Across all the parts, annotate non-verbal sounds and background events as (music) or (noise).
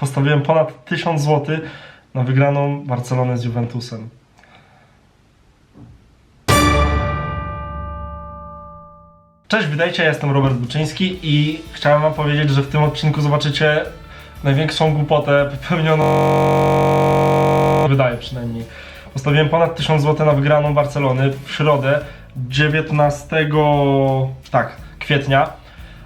postawiłem ponad 1000 zł na wygraną Barcelonę z Juventusem. Cześć, witajcie, ja jestem Robert Buczyński i chciałem wam powiedzieć, że w tym odcinku zobaczycie największą głupotę popełnioną, wydaje przynajmniej. Postawiłem ponad 1000 zł na wygraną Barcelony w środę 19 tak, kwietnia.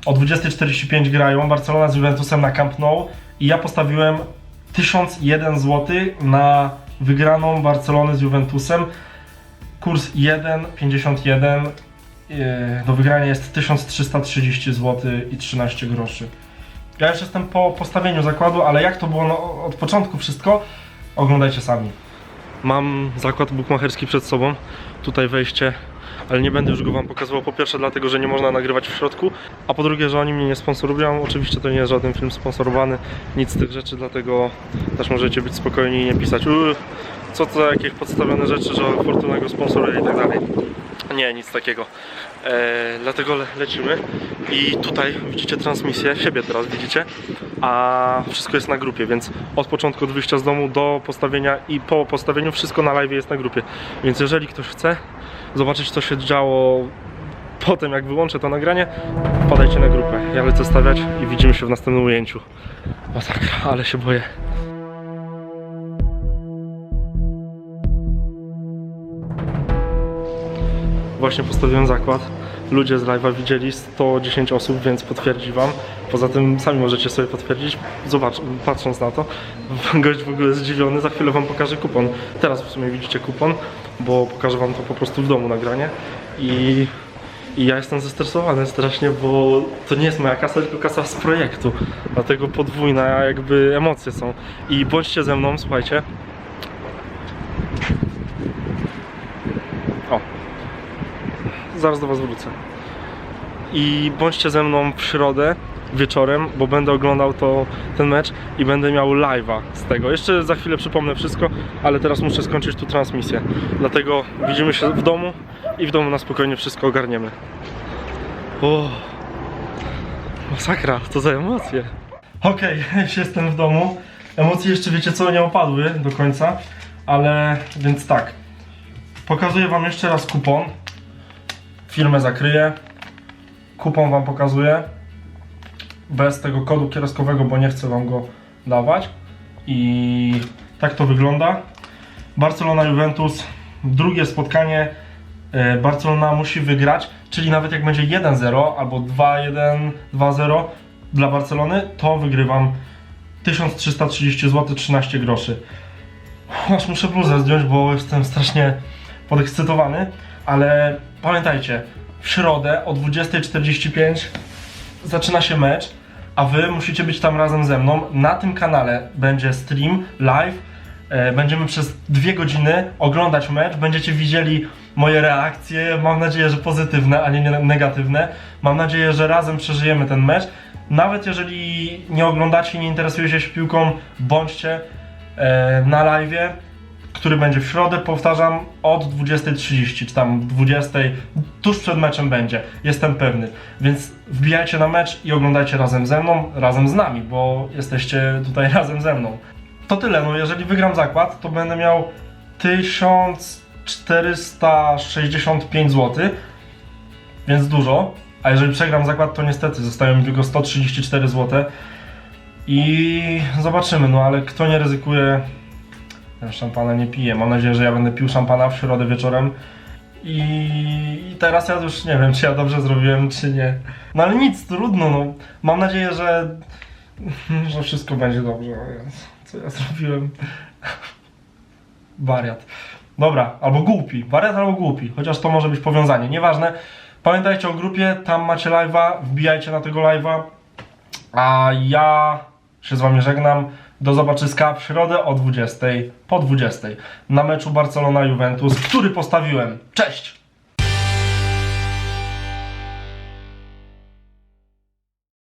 O 20.45 grają Barcelona z Juventusem na Camp Nou i ja postawiłem 1001 zł na wygraną Barcelony z Juventusem. Kurs 1,51 e, do wygrania jest 1330 zł i 13 groszy. Ja już jestem po postawieniu zakładu, ale jak to było no, od początku wszystko, oglądajcie sami. Mam zakład bukmacherski przed sobą, tutaj wejście, ale nie będę już go wam pokazywał. Po pierwsze dlatego, że nie można nagrywać w środku, a po drugie, że oni mnie nie sponsorują. Oczywiście to nie jest żaden film sponsorowany, nic z tych rzeczy, dlatego też możecie być spokojni i nie pisać "Uuu, co to jakieś podstawione rzeczy, że Fortuna go sponsoruje i tak dalej. Nie, nic takiego. E, dlatego le lecimy i tutaj widzicie transmisję, siebie teraz widzicie, a wszystko jest na grupie, więc od początku od wyjścia z domu do postawienia i po postawieniu wszystko na live jest na grupie. Więc jeżeli ktoś chce zobaczyć co się działo potem jak wyłączę to nagranie, podajcie na grupę. Ja lecę stawiać i widzimy się w następnym ujęciu. Masakra, ale się boję. Właśnie postawiłem zakład. Ludzie z live'a widzieli 110 osób, więc potwierdzi wam. Poza tym sami możecie sobie potwierdzić. Zobacz, patrząc na to, (laughs) gość w ogóle zdziwiony. Za chwilę wam pokażę kupon. Teraz w sumie widzicie kupon, bo pokażę wam to po prostu w domu nagranie. I, i ja jestem zestresowany strasznie, bo to nie jest moja kasa, tylko kasa z projektu. Dlatego podwójna jakby emocje są. I bądźcie ze mną, słuchajcie. O, zaraz do Was wrócę. I bądźcie ze mną w środę wieczorem, bo będę oglądał to, ten mecz i będę miał live'a z tego. Jeszcze za chwilę przypomnę wszystko, ale teraz muszę skończyć tu transmisję. Dlatego widzimy się w domu i w domu na spokojnie wszystko ogarniemy. O, masakra, to za emocje. Okej, (laughs) już jestem w domu. Emocje jeszcze wiecie co, nie opadły do końca, ale więc tak. Pokazuję Wam jeszcze raz kupon firmę zakryję. Kupon wam pokazuję. Bez tego kodu kieroskowego, bo nie chcę wam go dawać. I tak to wygląda. Barcelona Juventus. Drugie spotkanie. E, Barcelona musi wygrać, czyli nawet jak będzie 1-0 albo 2-1, 2-0 dla Barcelony, to wygrywam 1330 zł 13 groszy. Aż muszę bluzę zdjąć, bo jestem strasznie podekscytowany, ale pamiętajcie, w środę o 20.45 zaczyna się mecz, a wy musicie być tam razem ze mną. Na tym kanale będzie stream live. E, Będziemy przez dwie godziny oglądać mecz. Będziecie widzieli moje reakcje. Mam nadzieję, że pozytywne, a nie negatywne. Mam nadzieję, że razem przeżyjemy ten mecz. Nawet jeżeli nie oglądacie, nie interesujecie się piłką, bądźcie e, na live który będzie w środę, powtarzam, od 20.30, czy tam 20.00, tuż przed meczem będzie, jestem pewny. Więc wbijajcie na mecz i oglądajcie razem ze mną, razem z nami, bo jesteście tutaj (laughs) razem ze mną. To tyle, no jeżeli wygram zakład, to będę miał 1465 zł, więc dużo. A jeżeli przegram zakład, to niestety zostają mi tylko 134 zł. I zobaczymy, no ale kto nie ryzykuje, szampana nie piję. Mam nadzieję, że ja będę pił szampana w środę wieczorem. I, I teraz ja już nie wiem, czy ja dobrze zrobiłem, czy nie. No ale nic, trudno, no. Mam nadzieję, że, (laughs) że wszystko będzie dobrze. O Jezu, Co ja zrobiłem? Wariat. Dobra, albo głupi. Wariat albo głupi. Chociaż to może być powiązanie. Nieważne. Pamiętajcie o grupie, tam macie live'a, wbijajcie na tego live'a. A ja się z wami żegnam. Do zobaczyska w środę o 20, po 20 na meczu Barcelona-Juventus, który postawiłem. Cześć!